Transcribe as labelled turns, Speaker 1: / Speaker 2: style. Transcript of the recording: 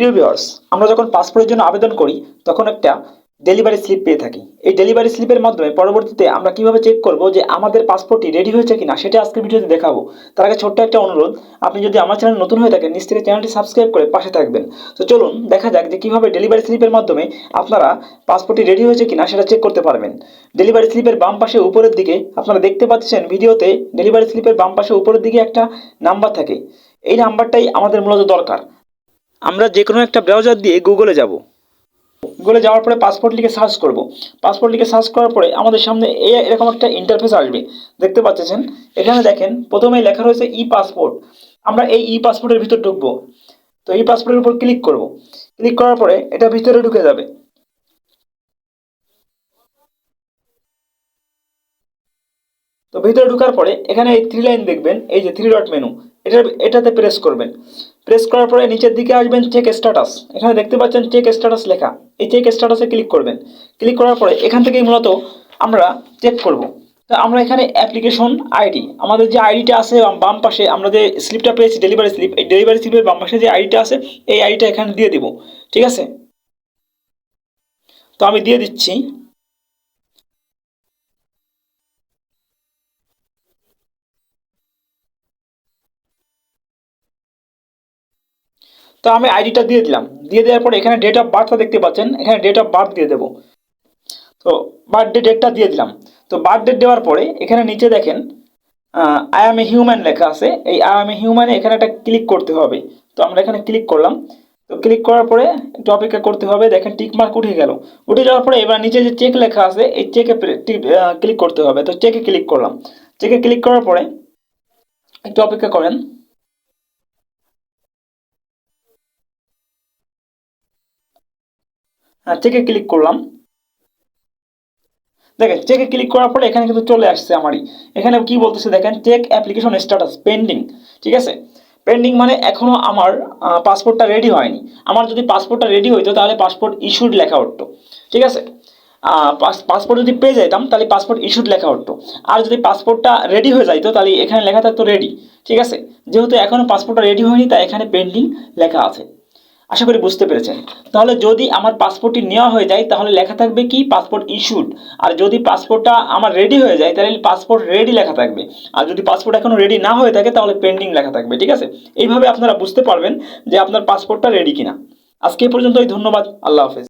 Speaker 1: প্রিয় ভিউয়ার্স আমরা যখন পাসপোর্টের জন্য আবেদন করি, তখন একটা ডেলিভারি স্লিপ পেয়ে থাকি। এই ডেলিভারি স্লিপের মাধ্যমে পরবর্তীতে আমরা কীভাবে চেক করব যে আমাদের পাসপোর্টটি রেডি হয়েছে কিনা, সেটা আজকের ভিডিওতে দেখাবো। তার আগে ছোট্ট একটা অনুরোধ, আপনি যদি আমার চ্যানেল নতুন হয়ে থাকেন নিচ থেকে চ্যানেলটি সাবস্ক্রাইব করে পাশে থাকবেন। তো চলুন, দেখা যাক যে কীভাবে ডেলিভারি স্লিপের মাধ্যমে আপনারা পাসপোর্টটি রেডি হয়েছে কিনা, সেটা চেক করতে পারবেন। ডেলিভারি স্লিপের বাম পাশে উপরের দিকে আপনারা দেখতে পাচ্ছেন ভিডিওতে ডেলিভারি স্লিপের বাম পাশে উপরের দিকে একটা নাম্বার থাকে। এই নাম্বারটাই আমাদের মূলত দরকার। আমরা যে কোনো একটা ব্রাউজার দিয়ে গুগলে যাব। গুগলে যাওয়ার পরে পাসপোর্ট লিখে সার্চ করব। পাসপোর্ট লিখে সার্চ করার পরে আমাদের সামনে এরকম একটা ইন্টারফেস আসবে। দেখতে পাচ্ছেন? এখানে দেখেন প্রথমে লেখা রয়েছে ই পাসপোর্ট আমরা এই ই পাসপোর্টের ভিতর ঢুকবো। তো এই পাসপোর্টের উপর ক্লিক করব। ক্লিক করার পরে এটা ভিতরে ঢুকে যাবে। তো ভিতরে ঢোকার পরে এখানে এই থ্রি লাইন দেখবেন, এই যে থ্রি ডট মেনু এটা, এটাতে প্রেস করবেন। প্রেস করার পরে নিচের দিকে আসবেন চেক স্ট্যাটাস এখানে দেখতে পাচ্ছেন চেক স্ট্যাটাস লেখা। এই চেক স্ট্যাটাসে ক্লিক করবেন। ক্লিক করার পরে এখান থেকেই মূলত আমরা চেক করব। তো আমরা এখানে অ্যাপ্লিকেশন আইডি আমাদের যে আইডিটা আছে বাম- পাশে, আমরা যে স্লিপটা পেয়েছি ডেলিভারি স্লিপ এই ডেলিভারি স্লিপের বাম পাশে যে আইডিটা আছে, এই আইডিটা এখানে দিয়ে দিব। ঠিক আছে? তো আমি দিয়ে দিচ্ছি। তো আমি আইডিটা দিয়ে দিলাম। দিয়ে দেওয়ার পরে এখানে ডেট অফ বার্থটা দেখতে পাচ্ছেন। এখানে ডেট অফ বার্থ দিয়ে দেবো। তো বার্থডে ডেটটা দিয়ে দিলাম। তো বার্থডে দেওয়ার পরে এখানে নিচে দেখেন আই এম এ হিউম্যান লেখা আছে। এই আই এম এ হিউম্যানে এখানে একটা ক্লিক করতে হবে। তো আমরা এখানে ক্লিক করলাম। তো ক্লিক করার পরে একটু অপেক্ষা করতে হবে। দেখেন টিক মার্ক উঠে গেল। উঠে যাওয়ার পরে এবার নিচে যে চেক লেখা আছে, এই চেকে ক্লিক করতে হবে। তো চেকে ক্লিক করলাম। চেকে ক্লিক করার পরে একটু অপেক্ষা করেন। চেকে ক্লিক করলাম। দেখেন চেকে ক্লিক করার পরে এখানে কিন্তু চলে আসছে আমারই। এখানে কি বলতেছে দেখেন চেক অ্যাপ্লিকেশন স্ট্যাটাস পেন্ডিং ঠিক আছে? পেন্ডিং মানে এখনও আমার পাসপোর্টটা রেডি হয়নি। আমার যদি পাসপোর্টটা রেডি হইতো, তাহলে পাসপোর্ট ইস্যুড লেখা উঠতো, ঠিক আছে? পাসপোর্ট যদি পেয়ে যাইতাম, তাহলে পাসপোর্ট ইস্যুড লেখা উঠতো। আর যদি পাসপোর্টটা রেডি হয়ে যাইতো, তাহলে এখানে লেখা থাকতো রেডি ঠিক আছে? যেহেতু এখনও পাসপোর্টটা রেডি হয়নি, তাই এখানে পেন্ডিং লেখা আছে। আশা করি বুঝতে পেরেছেন। তাহলে যদি আমার পাসপোর্টটি নেওয়া হয়ে যায়, তাহলে লেখা থাকবে কি? পাসপোর্ট ইস্যুড আর যদি পাসপোর্টটা আমার রেডি হয়ে যায়, তাহলে পাসপোর্ট রেডি লেখা থাকবে। আর যদি পাসপোর্ট এখনও রেডি না হয়ে থাকে, তাহলে পেন্ডিং লেখা থাকবে, ঠিক আছে? এইভাবে আপনারা বুঝতে পারবেন যে আপনার পাসপোর্টটা রেডি কিনা। আজকে পর্যন্তই, ধন্যবাদ, আল্লাহ হাফেজ।